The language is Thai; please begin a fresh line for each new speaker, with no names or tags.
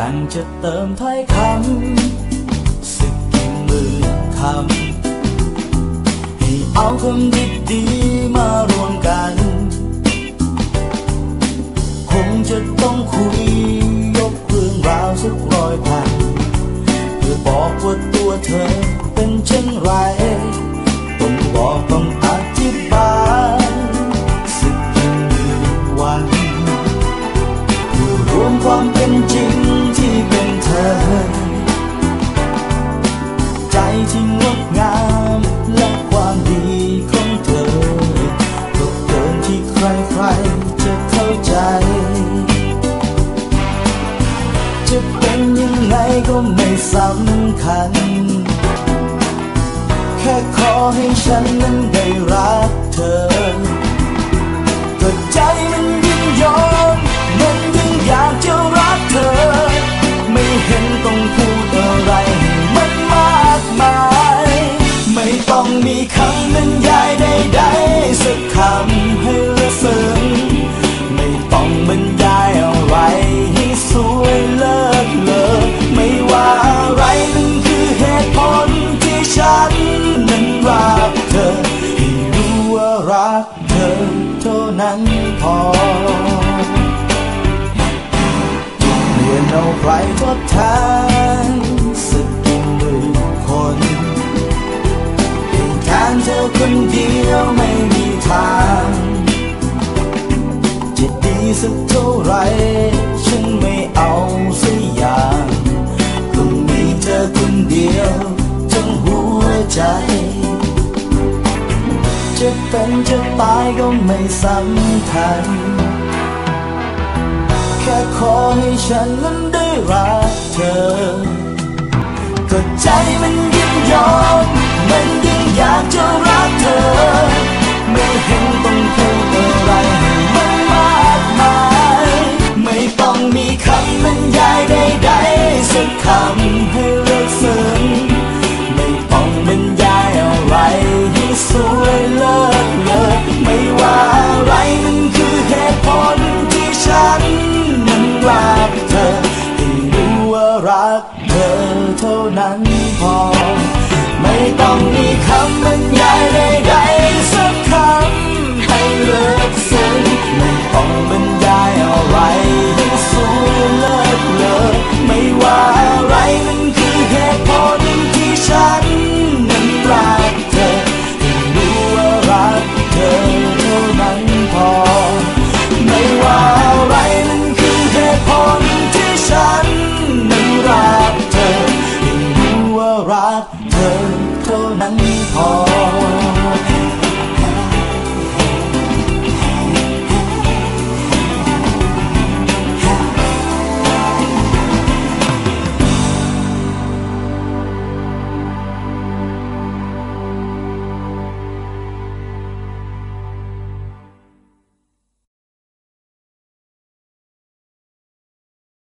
จะเติมถ้อยคำสึกกี่หมื่นคำให้เอาคำดีๆมารวมกัน คงจะต้องคุยยกเรื่องราวสักร้อยพันเพื่อบอกว่าตัวเธอเป็นเช่นไรต้องบอกต้องอธิบายสักกี่หมื่นวันรวมความเป็นจริง ธอ ใจที่งดงามและความดีของเธอก็เกินที่ใครๆจะเข้าใจ จะเป็นยังไงก็ไม่สำคัญ แค่ขอให้ฉันนั้นได้รักเธอ พอเปลี่ยนเอาใครทดแทนสักกี่หมื่นคนให้แทนเธอคนเดียวไม่มีทางจะดีสักเท่าไร ฉันไม่เอาสักอย่างก็มีเธอคนเดียวทั้งหัวใจ จะเป็นจะตายก็ไม่สำคัญ แค่ขอให้ฉันนั้นได้รักเธอ ก็ใจมันยินยอม มันยิ่งอยากจะรักเธอ ไม่เห็นต้องพูดอะไรมันมากมาย ไม่ต้องมีคำบรรยายใดๆสักคำให้เลิกเสือ เธอเท่านั้นพอ ไม่ต้องมีคำบรรยายใดๆ